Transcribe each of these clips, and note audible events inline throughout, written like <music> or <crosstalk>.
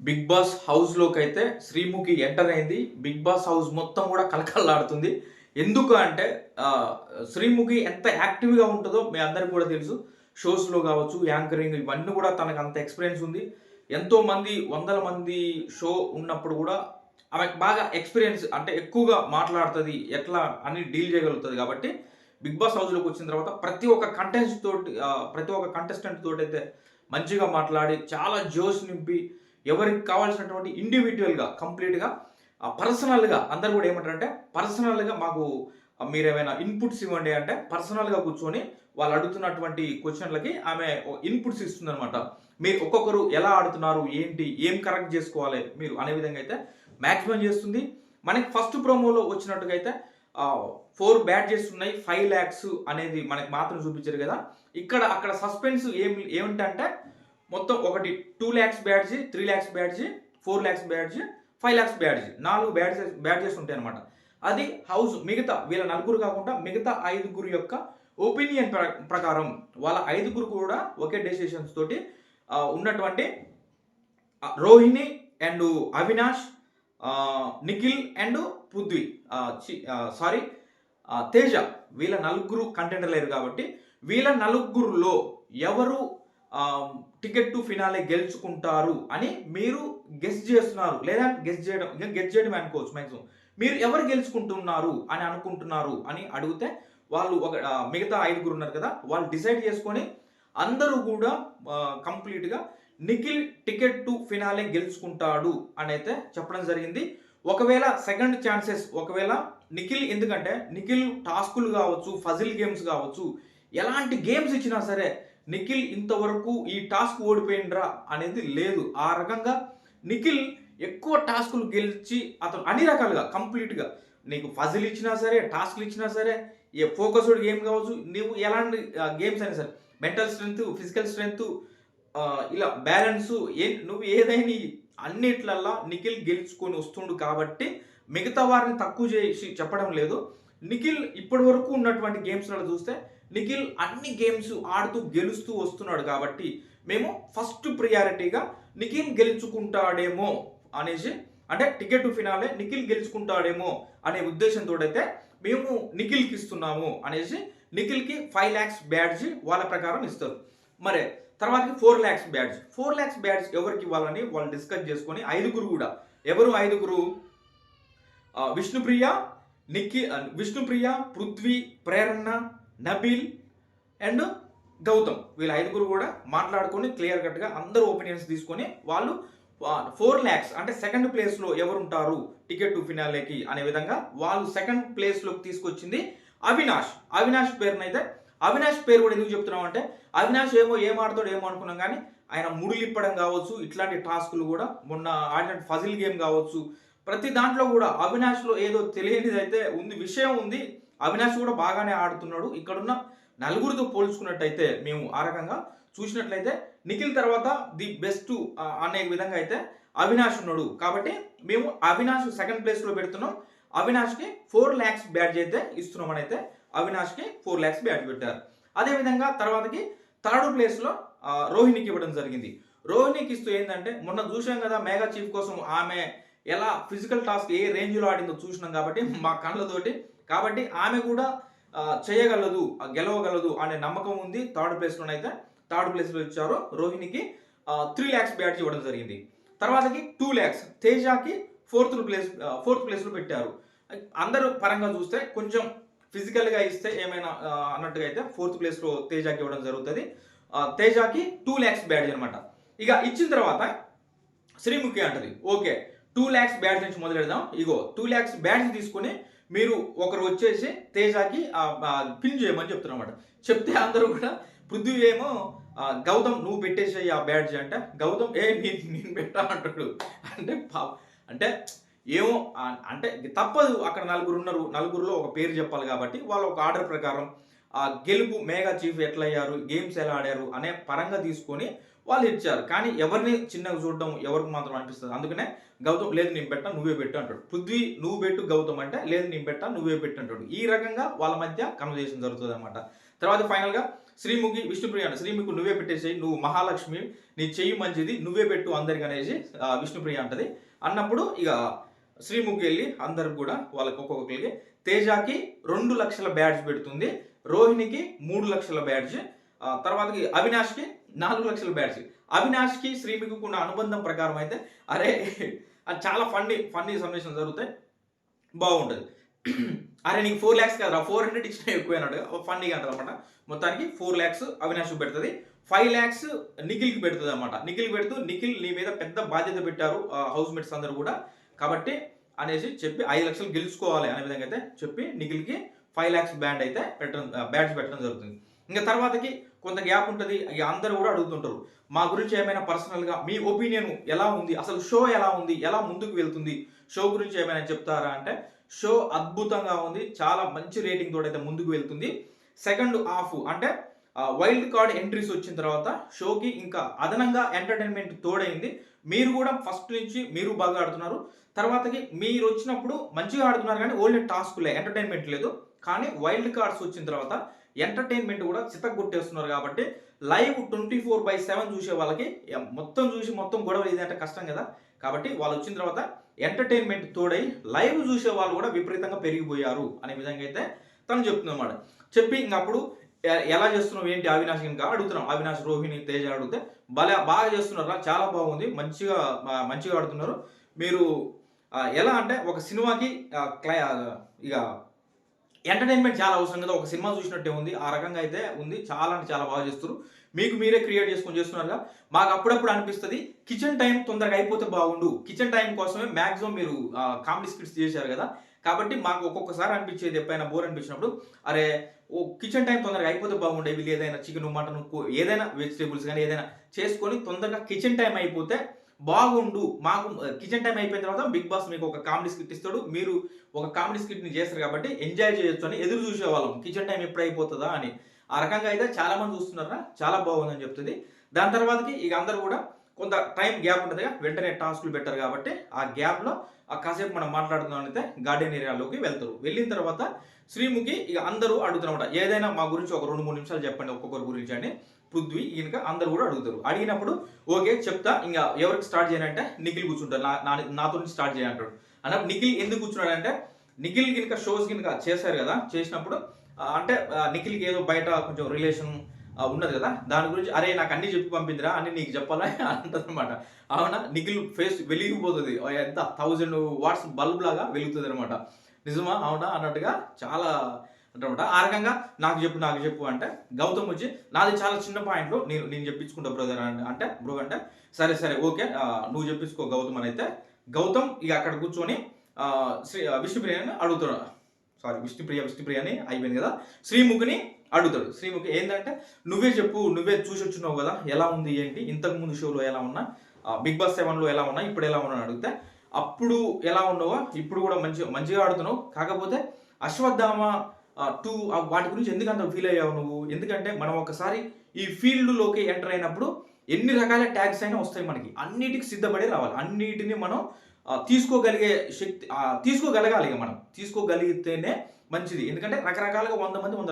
Big boss హౌస్లోకి అయితే Sreemukhi enter అయింది. బిగ్ బాస్ హౌస్ మొత్తం కూడా కలకల్లాడుతుంది ఎందుకు అంటే శ్రీముఖి ఎంత యాక్టివ్గా ఉంటుందో మీ అందరికి కూడా తెలుసు. షోస్లో కావచ్చు యాంకరింగ్ ఇవన్నీ కూడా తనకు అంత ఎక్స్పీరియన్స్ ఉంది. ఎంతో మంది వందల మంది షో ఉన్నప్పుడు కూడా ఆమెకు బాగా ఎక్స్పీరియన్స్ అంటే ఎక్కువగా మాట్లాడుతుంది ఎట్లా అని డీల్ చేయగలుగుతుంది కాబట్టి బిగ్ బాస్ హౌస్లోకి వచ్చిన తర్వాత ప్రతి ఒక్క కంటెస్ట్ తోటి ప్రతి ఒక్క కంటెస్టెంట్ తోటి అయితే మంచిగా మాట్లాడి చాలా జోష్ నింపి ఎవరికి కావాల్సినటువంటి ఇండివిజువల్గా కంప్లీట్గా పర్సనల్గా అందరు కూడా ఏమంటారంటే పర్సనల్గా మాకు మీరు ఏమైనా ఇన్పుట్స్ ఇవ్వండి అంటే పర్సనల్గా కూర్చొని వాళ్ళు అడుగుతున్నటువంటి క్వశ్చన్లకి ఆమె ఇన్పుట్స్ ఇస్తుందనమాట మీరు ఒక్కొక్కరు ఎలా ఆడుతున్నారు ఏంటి ఏం కరెక్ట్ చేసుకోవాలి మీరు అనే విధంగా అయితే మ్యాక్సిమం చేస్తుంది. మనకి ఫస్ట్ ప్రోమోలో వచ్చినట్టుగా అయితే ఫోర్ బ్యాడ్జెస్ ఉన్నాయి ఫైవ్ ల్యాక్స్ అనేది మనకి మాత్రం చూపించారు కదా. ఇక్కడ అక్కడ సస్పెన్స్ ఏం ఏమిటంటే మొత్తం ఒకటి two lakhs badge three lakhs badge four lakhs badge five lakhs badge నాలుగు బ్యాడ్జెస్ బ్యాడ్జెస్ ఉంటాయి అనమాట అది హౌస్ మిగతా వీళ్ళ నలుగురు కాకుండా మిగతా ఐదుగురు యొక్క ఒపీనియన్ ప్రకారం వాళ్ళ ఐదుగురు కూడా ఒకే డెసిషన్స్ తోటి ఉన్నటువంటి Rohini and Avinash Nikhil and Prithvi sorry Teja వీళ్ళ నలుగురు కంటెండర్ లేరు కాబట్టి వీళ్ళ నలుగురులో ఎవరు టికెట్ టు ఫినాలే గెలుచుకుంటారు అని మీరు గెస్ చేస్తున్నారు. లేదా గెస్ చేయడం గెస్ చేయడం అనుకోవచ్చు మ్యాక్సిమం మీరు ఎవరు గెలుచుకుంటున్నారు అని అనుకుంటున్నారు అని అడిగితే వాళ్ళు ఒక మిగతా ఐదుగురు ఉన్నారు కదా వాళ్ళు డిసైడ్ చేసుకొని అందరూ కూడా కంప్లీట్గా నిఖిల్ టికెట్ టు ఫినాలే గెలుచుకుంటాడు అని అయితే చెప్పడం జరిగింది. ఒకవేళ సెకండ్ ఛాన్సెస్ ఒకవేళ నిఖిల్ ఎందుకంటే నిఖిల్ టాస్కులు కావచ్చు ఫజిల్ గేమ్స్ కావచ్చు ఎలాంటి గేమ్స్ ఇచ్చినా సరే నిఖిల్ ఇంతవరకు ఈ టాస్క్ ఓడిపోయిండ్రా అనేది లేదు. ఆ రకంగా నిఖిల్ ఎక్కువ టాస్కులు గెలిచి అతను అన్ని రకాలుగా కంప్లీట్గా నీకు ఫజిల్ ఇచ్చినా సరే టాస్క్లు ఇచ్చినా సరే ఏ ఫోకస్డ్ గేమ్ కావచ్చు నువ్వు ఎలాంటి గేమ్స్ అయినా సరే మెంటల్ స్ట్రెంగ్త్ ఫిజికల్ స్ట్రెంగ్త్ ఇలా బ్యాలెన్స్ ఏ నువ్వు ఏదైనా అన్నిట్లల్లా నిఖిల్ గెలుచుకొని వస్తుండు కాబట్టి మిగతా వారిని తక్కువ చేసి చెప్పడం లేదు. నిఖిల్ ఇప్పటి వరకు ఉన్నటువంటి గేమ్స్లో చూస్తే నిఖిల్ అన్ని గేమ్స్ ఆడుతూ గెలుస్తూ వస్తున్నాడు కాబట్టి మేము ఫస్ట్ ప్రియారిటీగా నిఖిల్ గెలుచుకుంటాడేమో అనేసి అంటే టికెట్ టు ఫినాలే నిఖిల్ గెలుచుకుంటాడేమో అనే ఉద్దేశంతో అయితే మేము నిఖిల్కి ఇస్తున్నాము అనేసి నిఖిల్కి ఫైవ్ ల్యాక్స్ బ్యాడ్జ్ వాళ్ళ ప్రకారం ఇస్తారు. మరి తర్వాతకి four lakhs badge four lakhs badge ఎవరికి ఇవ్వాలని వాళ్ళు డిస్కస్ చేసుకొని ఐదుగురు కూడా. ఎవరు ఐదుగురు? విష్ణుప్రియ నిఖిల్ విష్ణుప్రియ పృథ్వీ ప్రేరణ నబీల్ అండ్ గౌతమ్. వీళ్ళ ఐదుగురు కూడా మాట్లాడుకొని క్లియర్ కట్గా అందరూ ఒపీనియన్స్ తీసుకొని వాళ్ళు ఫోర్ ల్యాక్స్ అంటే సెకండ్ ప్లేస్లో ఎవరు ఉంటారు టికెట్ టు ఫినాలేకి అనే విధంగా వాళ్ళు సెకండ్ ప్లేస్లోకి తీసుకొచ్చింది అవినాష్. అవినాష్ పేరునైతే అవినాష్ పేరు కూడా ఎందుకు చెప్తున్నాం అంటే అవినాష్ ఏమో ఏం ఆడతాడు ఏమో అనుకున్నాం కానీ ఆయన ముడులిప్పడం కావచ్చు ఇట్లాంటి టాస్కులు కూడా మొన్న ఆడిన ఫజిల్ గేమ్ కావచ్చు ప్రతి దాంట్లో కూడా అవినాష్లో ఏదో తెలియనిది అయితే ఉంది విషయం ఉంది. అవినాష్ కూడా బాగానే ఆడుతున్నాడు. ఇక్కడున్న నలుగురితో పోల్చుకున్నట్టయితే మేము ఆ రకంగా చూసినట్లయితే నిఖిల్ తర్వాత ది బెస్ట్ అనే విధంగా అయితే అవినాష్ ఉన్నాడు. కాబట్టి మేము అవినాష్ సెకండ్ ప్లేస్లో పెడుతున్నాం. అవినాష్కి ఫోర్ ల్యాక్స్ బ్యాట్ అయితే ఇస్తున్నామని అయితే అవినాష్కి ఫోర్ ల్యాక్స్ బ్యాట్ పెట్టారు. అదేవిధంగా తర్వాతకి థర్డ్ ప్లేస్లో రోహిణికి ఇవ్వడం జరిగింది. రోహిణికి ఇస్తూ ఏంటంటే మొన్న చూసాం కదా మెగా చీఫ్ కోసం ఆమె ఎలా ఫిజికల్ టాస్క్ ఏ రేంజ్లో ఆడిందో చూసినాం కాబట్టి మా కళ్ళతోటి కాబట్టి ఆమె కూడా చేయగలదు గెలవగలదు అనే నమ్మకం ఉంది. థర్డ్ ప్లేస్లోనైతే థర్డ్ ప్లేస్లో ఇచ్చారు రోహిణికి త్రీ ల్యాక్స్ బ్యాడ్జ్ ఇవ్వడం జరిగింది. తర్వాతకి టూ ల్యాక్స్ తేజాకి ఫోర్త్ ప్లేస్ ఫోర్త్ ప్లేస్లో పెట్టారు. అందరూ పరంగా చూస్తే కొంచెం ఫిజికల్గా ఇస్తే ఏమైనా అన్నట్టుగా అయితే ఫోర్త్ ప్లేస్లో తేజాకి ఇవ్వడం జరుగుతుంది. తేజాకి టూ ల్యాక్స్ బ్యాడ్జ్ అనమాట. ఇక ఇచ్చిన తర్వాత శ్రీముఖి అంటది. ఓకే టూ ల్యాక్స్ బ్యాడ్జ్ నుంచి మొదలెడదాం. ఇగో టూ ల్యాక్స్ బ్యాడ్జ్ తీసుకుని మీరు ఒకరు వచ్చేసి తేజాకి పిన్ చేయమని చెప్తున్నమాట చెప్తే అందరూ కూడా పృథ్వీ ఏమో గౌతమ్ నువ్వు పెట్టేసేయి ఆ బ్యాడ్జ్ అంటే. గౌతమ్ ఏ నేను నేను పెట్టా అంటాడు. అంటే పా- అంటే ఏమో అంటే తప్పదు అక్కడ నలుగురు ఉన్నారు. నలుగురులో ఒక పేరు చెప్పాలి కాబట్టి వాళ్ళు ఒక ఆర్డర్ ప్రకారం ఆ గెలుపు మేఘా చీఫ్ ఎట్లా అయ్యారు గేమ్స్ ఎలా ఆడారు అనే పరంగా తీసుకొని వాళ్ళు ఇచ్చారు. కానీ ఎవరిని చిన్నగా చూడడం ఎవరికి మాత్రం అనిపిస్తుంది. అందుకనే గౌతమ్ లేదు నేను పెట్టా నువ్వే పెట్టు అంటాడు. పృథ్వీ నువ్వు పెట్టు గౌతమ్ అంటే లేదు నేను పెట్టా నువ్వే పెట్టు అంటాడు. ఈ రకంగా వాళ్ళ మధ్య కన్వర్జేషన్ జరుగుతుంది అనమాట తర్వాత ఫైనల్గా శ్రీముఖి విష్ణుప్రియ అంట శ్రీముఖి నువ్వే పెట్టేసేయి నువ్వు మహాలక్ష్మి నీ చెయ్యి మంచిది నువ్వే పెట్టు అందరికి అనేసి విష్ణుప్రియ అంటది. అన్నప్పుడు ఇక శ్రీముఖి వెళ్ళి అందరికి కూడా వాళ్ళకి ఒక్కొక్కరికి తేజాకి రెండు లక్షల బ్యాడ్జ్ పెడుతుంది రోహిణికి మూడు లక్షల బ్యాడ్జ్ తర్వాతకి అవినాష్కి నాలుగు లక్షల బ్యాట్స్ అవినాష్కి శ్రీమికి ఉన్న అనుబంధం ప్రకారం అయితే అరే అది చాలా ఫన్నీ ఫన్నీ సందేశం జరుగుతాయి బాగుంటుంది. అరే నీకు ఫోర్ ల్యాక్స్ కదా ఫోర్ హండ్రెడ్ ఇచ్చిన ఎక్కువ అన్నట్టుగా ఫన్నీగా అంటది అనమాట మొత్తానికి ఫోర్ ల్యాక్స్ అవినాష్ పెడుతుంది. ఫైవ్ ల్యాక్స్ నిఖిల్కి పెడుతుంది అనమాట నిఖిల్ పెడుతూ నిఖిల్ నీ మీద పెద్ద బాధ్యత పెట్టారు హౌస్ మేట్స్ అందరూ కూడా. కాబట్టి అనేసి చెప్పి ఐదు లక్షలు గెలుచుకోవాలి అనే విధంగా అయితే చెప్పి నిఖిల్కి ఫైవ్ ల్యాక్స్ బ్యాండ్ అయితే పెట్టడం బ్యాట్స్ పెట్టడం జరుగుతుంది. ఇంకా తర్వాతకి కొంత గ్యాప్ ఉంటుంది ఇక అందరూ కూడా అడుగుతుంటారు. మా గురించి ఏమైనా పర్సనల్గా మీ ఒపీనియన్ ఎలా ఉంది? అసలు షో ఎలా ఉంది? ఎలా ముందుకు వెళ్తుంది? షో గురించి ఏమైనా చెప్తారా అంటే షో అద్భుతంగా ఉంది చాలా మంచి రేటింగ్ తోడైతే ముందుకు వెళ్తుంది. సెకండ్ హాఫ్ అంటే వైల్డ్ కార్డ్ ఎంట్రీస్ వచ్చిన తర్వాత షోకి ఇంకా అదనంగా ఎంటర్టైన్మెంట్ తోడైంది. మీరు కూడా ఫస్ట్ నుంచి మీరు బాగా ఆడుతున్నారు. తర్వాతకి మీరు వచ్చినప్పుడు మంచిగా ఆడుతున్నారు కానీ ఓన్లీ టాస్క్లే ఎంటర్టైన్మెంట్ లేదు. కానీ వైల్డ్ కార్డ్స్ వచ్చిన తర్వాత ఎంటర్టైన్మెంట్ కూడా చితగొట్టేస్తున్నారు కాబట్టి live twenty four by seven చూసే వాళ్ళకి మొత్తం చూసి మొత్తం గొడవ ఇదంటే కష్టం కదా. కాబట్టి వాళ్ళు వచ్చిన తర్వాత ఎంటర్టైన్మెంట్ తోడై లైవ్ చూసే వాళ్ళు కూడా విపరీతంగా పెరిగిపోయారు అనే విధంగా అయితే తను చెప్తుందనమాట చెప్పి ఇంకప్పుడు ఎలా చేస్తున్నావు ఏంటి అవినాష్ ఇంకా అడుగుతున్నాం. అవినాష్ రోహిణి తేజ అడిగితే భలే బాగా చేస్తున్నారు చాలా బాగుంది మంచిగా మంచిగా ఆడుతున్నారు. మీరు ఎలా అంటే ఒక సినిమాకి క్లై ఇక ఎంటర్టైన్మెంట్ చాలా అవసరం కదా. ఒక సినిమా చూసినట్టే ఉంది. ఆ రకంగా అయితే ఉంది. చాలా అంటే చాలా బాగా చేస్తారు మీకు మీరే క్రియేట్ చేసుకొని చేస్తున్నారుగా మాకు అప్పుడప్పుడు అనిపిస్తుంది కిచెన్ టైం తొందరగా అయిపోతే బాగుండు. కిచెన్ టైం కోసమే మ్యాక్సిమం మీరు కామెడీ స్క్రిప్ట్స్ చేశారు కదా. కాబట్టి మాకు ఒక్కొక్కసారి అనిపించేది ఎప్పుడైనా బోర్ అనిపించినప్పుడు అరే ఓ కిచెన్ టైం తొందరగా అయిపోతే బాగుండే వీళ్ళు ఏదైనా చికెన్ మటన్ ఏదైనా వెజిటేబుల్స్ కానీ ఏదైనా చేసుకొని తొందరగా కిచెన్ టైం అయిపోతే బాగుండు మాకు కిచెన్ టైం అయిపోయిన తర్వాత బిగ్ బాస్ మీకు ఒక కామెడీ స్కిట్ ఇస్తాడు. మీరు ఒక కామెడీ స్కిట్ని చేస్తారు కాబట్టి ఎంజాయ్ చేయొచ్చు అని ఎదురు చూసేవాళ్ళం కిచెన్ టైం ఎప్పుడు అయిపోతుందా అని. ఆ రకంగా అయితే చాలా మంది చూస్తున్నారా? చాలా బాగుందని చెప్తుంది. దాని తర్వాతకి ఇక అందరూ కూడా కొంత టైం గ్యాప్ ఉంటుంది వెంటనే టాస్క్లు పెట్టారు కాబట్టి ఆ గ్యాప్లో ఆ కాసేపు మనం మాట్లాడుతున్నాం అయితే గార్డెన్ ఏరియాలోకి వెళ్తారు. వెళ్ళిన తర్వాత శ్రీముఖి ఇక అందరూ అడుగుతున్నమాట ఏదైనా మా గురించి ఒక రెండు మూడు నిమిషాలు చెప్పండి ఒక్కొక్కరి గురించి అని. పృథ్వీ ఈయనక అందరు కూడా అడుగుతారు. అడిగినప్పుడు ఓకే చెప్తా ఇంకా ఎవరికి స్టార్ట్ చేయాలంటే నిఖిల్ కూర్చుంటారు నా నా- నాతో స్టార్ట్ చేయాలంటాడు అన్నప్పుడు నిఖిల్ ఎందుకు కూర్చున్నాడంటే నిఖిల్ గినక షోస్ గినక చేశారు కదా చేసినప్పుడు అంటే నిఖిల్కి ఏదో బయట కొంచెం రిలేషన్ ఉన్నది కదా దాని గురించి అరే నాకు అన్ని చెప్పి పంపిందిరా అన్ని నీకు చెప్పాలా <laughs> అంటది అనమాట అవునా? నిఖిల్ ఫేస్ వెలిగిపోతుంది. ఎంత? థౌజండ్ వాట్స్ బల్బ్ లాగా వెలుగుతుంది అనమాట నిజమా? అవునా? అన్నట్టుగా చాలా అంటమాట ఆ రకంగా నాకు చెప్పు నాకు చెప్పు అంటే. గౌతమ్ వచ్చి నాది చాలా చిన్న పాయింట్లో నేను నేను చెప్పించుకుంటా బ్రదర్ అంటే బ్రో అంటే. సరే సరే ఓకే నువ్వు చెప్పించుకో గౌతమ్ అని అయితే. గౌతమ్ ఇక అక్కడ కూర్చొని శ్రీ విష్ణుప్రియని అడుగుతాడు. సారీ విష్ణుప్రియ విష్ణుప్రియ అని అయిపోయింది కదా. శ్రీముఖిని అడుగుతాడు. శ్రీముఖి ఏంటంటే నువ్వే చెప్పు నువ్వే చూసి వచ్చినావు కదా ఎలా ఉంది ఏంటి ఇంతకు ముందు షోలో ఎలా ఉన్నా బిగ్ బాస్ సెవెన్లో ఎలా ఉన్నా ఇప్పుడు ఎలా ఉన్నా అని అడిగితే అప్పుడు ఎలా ఉన్నావో ఇప్పుడు కూడా మంచి మంచిగా ఆడుతున్నావు. కాకపోతే అశ్వత్థామ టూ వాటి గురించి ఎందుకు అంత ఫీల్ అయ్యావు నువ్వు? ఎందుకంటే మనం ఒకసారి ఈ ఫీల్డ్లోకి ఎంటర్ అయినప్పుడు ఎన్ని రకాల ట్యాగ్స్ అయినా వస్తాయి మనకి. అన్నిటికి సిద్ధపడి రావాలి. అన్నిటిని మనం తీసుకోగలిగే శక్తి తీసుకోగలగాలి మనం. తీసుకోగలిగితేనే మంచిది. ఎందుకంటే రకరకాలుగా వంద మంది వంద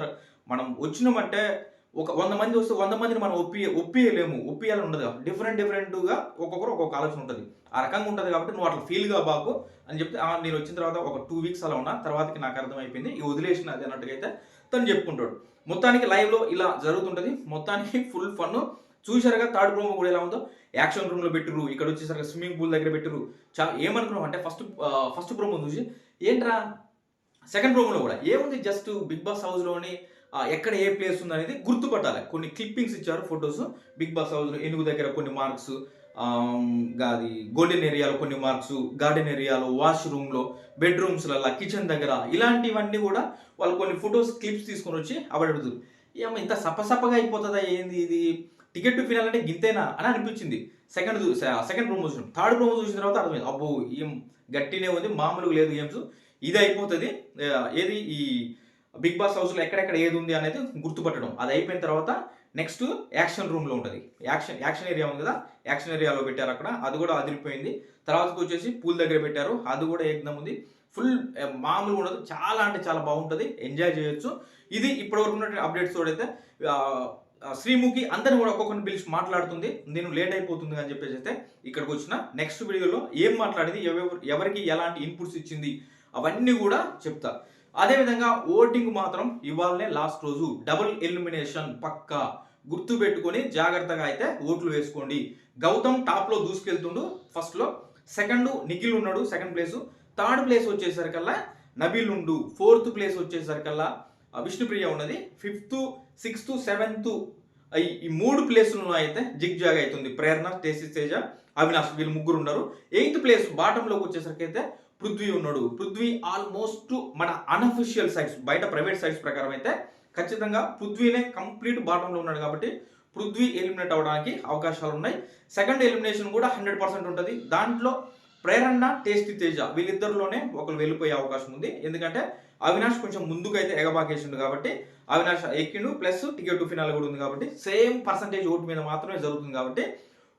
మనం వచ్చినామంటే ఒక వంద మంది వస్తే వంద మందిని మనం ఒప్పి ఒప్పియలేము. ఒప్పియాలని ఉండదు. డిఫరెంట్ డిఫరెంట్గా ఒక్కొక్కరు ఒక్కొక్క ఆలోచన ఉంటుంది. ఆ రకంగా ఉంటుంది కాబట్టి నువ్వు అట్లా ఫీల్గా బాకు అని చెప్తే నేను వచ్చిన తర్వాత ఒక టూ వీక్స్ అలా ఉన్నా తర్వాతకి నాకు అర్థమైపోయింది. ఈ వదిలేసిన అది అన్నట్టుగా అయితే తను చెప్పుకుంటాడు. మొత్తానికి లైవ్లో ఇలా జరుగుతుంటుంది. మొత్తానికి ఫుల్ ఫన్ చూశారుగా థర్డ్ ప్రోమో కూడా ఎలా ఉందో? యాక్షన్ రూమ్లో పెట్టిరు ఇక్కడ వచ్చేసరికి స్విమ్మింగ్ పూల్ దగ్గర పెట్టిరు చాలా ఏమనుకున్నాం అంటే ఫస్ట్ ఫస్ట్ ప్రోమో చూసి ఏంట్రా? సెకండ్ ప్రోమోలో కూడా. ఏముంది? జస్ట్ బిగ్ బాస్ హౌస్లోని ఎక్కడ ఏ ప్లేస్ ఉంది అనేది గుర్తుపట్టాలి. కొన్ని క్లిప్పింగ్స్ ఇచ్చారు ఫొటోస్ బిగ్ బాస్ హౌస్ ఎనుగు దగ్గర కొన్ని మార్క్స్ అది గోల్డెన్ ఏరియాలో కొన్ని మార్క్స్ గార్డెన్ ఏరియాలో వాష్రూమ్లో బెడ్రూమ్స్లలో కిచెన్ దగ్గర. ఇలాంటివన్నీ కూడా వాళ్ళు కొన్ని ఫొటోస్ క్లిప్స్ తీసుకొని వచ్చి అడుగుతారు. ఏమో ఇంత సపసపగా అయిపోతుందా? ఏంది ఇది? టికెట్ టు ఫినాల్ అంటే గింతేనా? అని అనిపించింది. సెకండ్ సెకండ్ ప్రోమో చూసిన థర్డ్ ప్రోమో చూసిన తర్వాత అర్థమైంది. అబ్బో ఏం గట్టినే ఉంది మామూలుగా లేదు గేమ్స్ ఇది అయిపోతుంది. ఏది? ఈ బిగ్ బాస్ హౌస్లో ఎక్కడెక్కడ ఏది ఉంది అనేది గుర్తుపట్టడం. అది అయిపోయిన తర్వాత నెక్స్ట్ యాక్షన్ రూమ్లో ఉంటుంది. యాక్షన్ యాక్షన్ ఏరియా ఉంది కదా? యాక్షన్ ఏరియాలో పెట్టారు అక్కడ. అది కూడా అదిరిపోయింది. తర్వాతకి వచ్చేసి పూల్ దగ్గర పెట్టారు. అది కూడా ఏకదం ఉంది. ఫుల్ మామూలుగా ఉండదు. చాలా అంటే చాలా బాగుంటుంది. ఎంజాయ్ చేయొచ్చు. ఇది ఇప్పటివరకు ఉన్నటువంటి అప్డేట్స్ అయితే శ్రీముఖి అందరిని కూడా ఒక్కొక్కరిని పిలిచి మాట్లాడుతుంది. నేను లేట్ అయిపోతుంది అని చెప్పేసి అయితే ఇక్కడికి వచ్చిన నెక్స్ట్ వీడియోలో ఏం మాట్లాడింది ఎవరు ఎవరికి ఎలాంటి ఇన్పుట్స్ ఇచ్చింది అవన్నీ కూడా చెప్తా. అదేవిధంగా ఓటింగ్ మాత్రం ఇవాళనే లాస్ట్ రోజు డబుల్ ఎలిమినేషన్ పక్కా. గుర్తు పెట్టుకొని జాగ్రత్తగా అయితే ఓట్లు వేసుకోండి. గౌతమ్ టాప్లో దూసుకెళ్తుండు ఫస్ట్లో సెకండ్ నిఖిల్ ఉన్నాడు సెకండ్ ప్లేస్. థర్డ్ ప్లేస్ వచ్చేసరికల్లా నబీల్ ఉండు. ఫోర్త్ ప్లేస్ వచ్చేసరికల్లా విష్ణుప్రియ ఉన్నది. ఫిఫ్త్ సిక్స్త్ సెవెంత్ ఈ మూడు ప్లేసులను అయితే జిగ్ జాగ్ అవుతుంది. ప్రేరణ తేసి తేజ అవినాష్ వీళ్ళు ముగ్గురు ఉన్నారు. ఎయిత్ ప్లేస్ బాటంలోకి వచ్చేసరికి అయితే పృథ్వీ ఉన్నాడు. పృథ్వీ ఆల్మోస్ట్ మన అన్అఫిషియల్ సైట్స్ బయట ప్రైవేట్ సైట్స్ ప్రకారం అయితే ఖచ్చితంగా పృథ్వీనే కంప్లీట్ బాటంలో ఉన్నాడు కాబట్టి పృథ్వీ ఎలిమినేట్ అవ్వడానికి అవకాశాలు ఉన్నాయి. సెకండ్ ఎలిమినేషన్ కూడా హండ్రెడ్ పర్సెంట్ ఉంటుంది. దాంట్లో ప్రేరణ టేస్టీ తేజ వీళ్ళిద్దరిలోనే ఒకరు వెళ్ళిపోయే అవకాశం ఉంది. ఎందుకంటే అవినాష్ కొంచెం ముందుకైతే ఎగబాకేసిండు కాబట్టి అవినాష్ ఎక్కిండు. ప్లస్ టికెట్ టు ఫినాల్ కూడా ఉంది కాబట్టి సేమ్ పర్సంటేజ్ ఓటు మీద మాత్రమే జరుగుతుంది కాబట్టి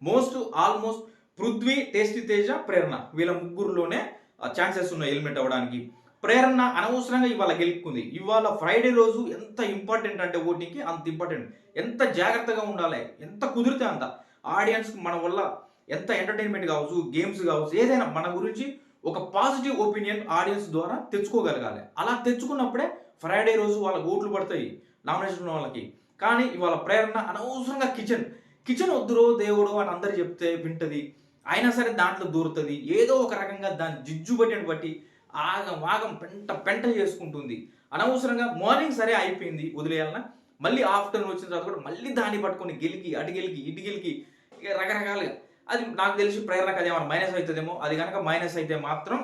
most almost Prithvi tasty Teja Prerana వీళ్ళ ముగ్గురులోనే ఛాన్సెస్ ఉన్నాయి ఎలిమినేట్ అవ్వడానికి ప్రేరణ అనవసరంగా ఇవాళ గెలుపుకుంది. ఇవాళ ఫ్రైడే రోజు ఎంత ఇంపార్టెంట్ అంటే ఓటింగ్కి అంత ఇంపార్టెంట్ ఎంత జాగ్రత్తగా ఉండాలి? ఎంత కుదిరితే అంత. ఆడియన్స్ మన వల్ల ఎంత ఎంటర్టైన్మెంట్ కావచ్చు గేమ్స్ కావచ్చు ఏదైనా మన గురించి ఒక పాజిటివ్ ఒపీనియన్ ఆడియన్స్ ద్వారా తెచ్చుకోగలగాలి. అలా తెచ్చుకున్నప్పుడే ఫ్రైడే రోజు వాళ్ళ ఓట్లు పడతాయి నామినేషన్ ఉన్న వాళ్ళకి. కానీ ఇవాళ ప్రేరణ అనవసరంగా కిచెన్ కిచెన్ వద్దురో దేవుడు అని అందరు చెప్తే వింటది. అయినా సరే దాంట్లో దూరుతుంది. ఏదో ఒక రకంగా దాని జిజ్జు బట్టి బట్టి ఆగం ఆగం పెంట పెంట చేసుకుంటుంది. అనవసరంగా మార్నింగ్ సరే అయిపోయింది వదిలేయాలన్నా మళ్ళీ ఆఫ్టర్నూన్ వచ్చిన తర్వాత కూడా మళ్ళీ దాన్ని పట్టుకొని గెలికి అటు గెలికి ఇటు గెలికి రకరకాలుగా. అది నాకు తెలిసి ప్రేరణకు అది ఏమైనా మైనస్ అవుతుందేమో. అది కనుక మైనస్ అయితే మాత్రం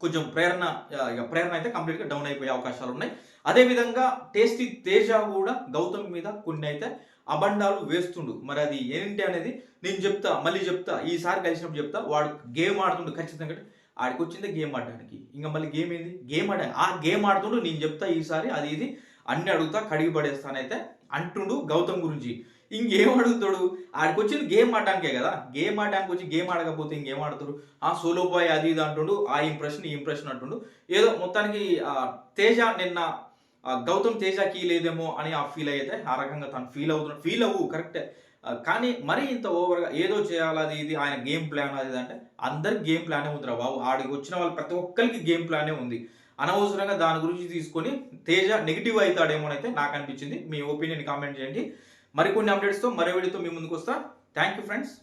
కొంచెం ప్రేరణ ఇక ప్రేరణ అయితే కంప్లీట్గా డౌన్ అయిపోయే అవకాశాలు ఉన్నాయి. అదేవిధంగా టేస్టీ తేజ కూడా గౌతమ్ మీద కొన్ని అయితే అబండాలు వేస్తుండు. మరి అది ఏంటి అనేది నేను చెప్తా మళ్ళీ చెప్తా ఈసారి కలిసినప్పుడు చెప్తా. వాడు గేమ్ ఆడుతుండు ఖచ్చితంగా. ఆడికి వచ్చిందే గేమ్ ఆడడానికి. ఇంకా మళ్ళీ గేమ్ ఏంది? గేమ్ ఆడ ఆ గేమ్ ఆడుతుండు నేను చెప్తా ఈసారి అది ఇది అన్ని అడుగుతా కడిగి పడేస్తానైతే అంటుండు గౌతమ్ గురించి ఇంకేం అడుగుతాడు? ఆడికి వచ్చింది గేమ్ ఆడడానికే కదా. గేమ్ ఆడడానికి వచ్చి గేమ్ ఆడకపోతే ఇంకేం ఆడతాడు? ఆ సోలో బాయ్ అది ఇది అంటుండు ఆ ఇంప్రెషన్ ఈ ఇంప్రెషన్ అంటుండు. ఏదో మొత్తానికి తేజ నిన్న గౌతమ్ తేజకి లేదేమో అని ఆ ఫీల్ అయితే ఆ రకంగా తను ఫీల్ అవుతున్నాడు ఫీల్ అవ్వు కరెక్టే కానీ మరీ ఇంత ఓవర్గా ఏదో చేయాలి అది ఇది ఆయన గేమ్ ప్లాన్ అది అంటే అందరికి గేమ్ ప్లానే ఉందిరా బాబు. ఆడికి వచ్చిన వాళ్ళు ప్రతి ఒక్కరికి గేమ్ ప్లానే ఉంది. అనవసరంగా దాని గురించి తీసుకొని తేజ నెగిటివ్ అవుతాడేమోనైతే నాకు అనిపించింది. మీ ఒపీనియన్ కామెంట్ చేయండి. మరికొన్ని అప్డేట్స్తో మరో వీడియోతో మీ ముందుకు వస్తా. Thank you friends